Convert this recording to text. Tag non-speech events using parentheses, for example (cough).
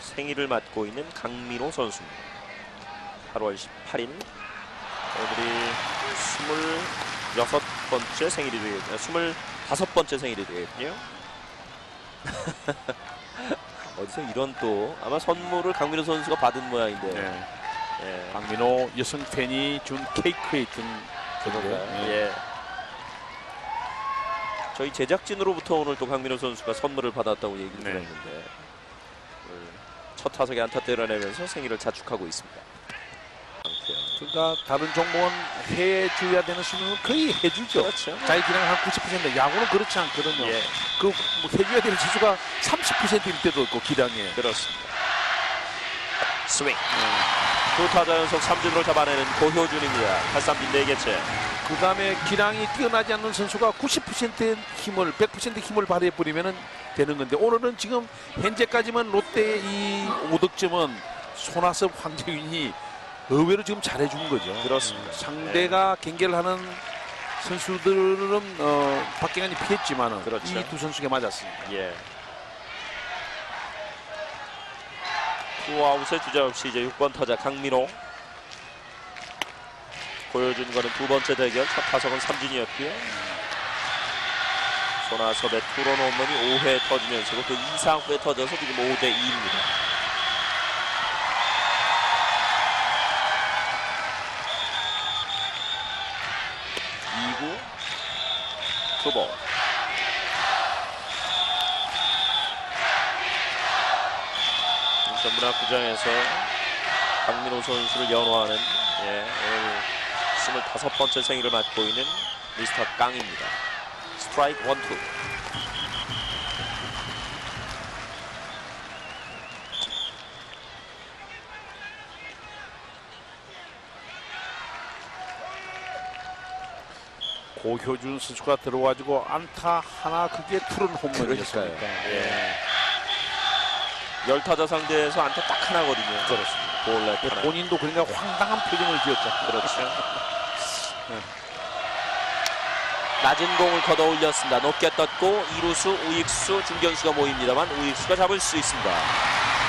생일을 맞고 있는 강민호 선수입니다. 8월 18일 오늘이 26번째 생일이 되겠, 25번째 생일이 되겠군요. (laughs) 어디서 이런 또 아마 선물을 강민호 선수가 받은 모양인데. 네. 예. 강민호 여성 팬이 준 케이크에 있던 그런가요? 그건가요? 예. 저희 제작진으로부터 오늘 또 강민호 선수가 선물을 받았다고 얘기를 네. 들었는데 첫 타석에 안타 때려내면서 생일을 자축하고 있습니다. 그러니까 다른 종목은 해줘야 되는 수준은 거의 해주죠. 그렇죠. 자기 기량 한 90%. 야구는 그렇지 않거든요. 예, 그뭐 해줘야 되는 지수가 30%일 때도 있고 기량에. 그렇습니다. 스윙. 두 타자 연속 삼진으로 잡아내는 고효준입니다. 8삼진 4개째. 그 다음에 기량이 뛰어나지 않는 선수가 90%의 힘을 100% 힘을 발휘해 버리면 되는 건데 오늘은 지금 현재까지만 롯데의 이 5득점은 손아섭 황재윤이 의외로 지금 잘해준 거죠. 그렇습니다. 상대가 경기를 하는 선수들은 어, 박경환이 피했지만은 그렇죠. 이두 선수에게 맞았습니다. 예. 투아웃의 주자 없이 이제 6번 타자 강민호. 고효준과는 두 번째 대결 첫 타석은 삼진이었고요. 손아섭의 투런 홈런이 5회 터지면서 그 이상 후에 터져서 지금 5대 2입니다. 이구 투볼. 인천문학구장에서 강민호 선수를 연호하는 예, 오늘 25번째 생일을 맞고 있는 미스터 깡입니다. 스트라이크 원투. 고효준 선수가 들어가지고 안타 하나 그게 푸른. 그러니까요. 예. 열타자 상대에서 안타 딱 하나거든요. 그렇습니다. 볼넷 하나. 본인도 그러니까 황당한 표정을 지었죠. 그렇죠. (laughs) 낮은 공을 걷어 올렸습니다. 높게 떴고 이루수, 우익수, 중견수가 모입니다만 우익수가 잡을 수 있습니다.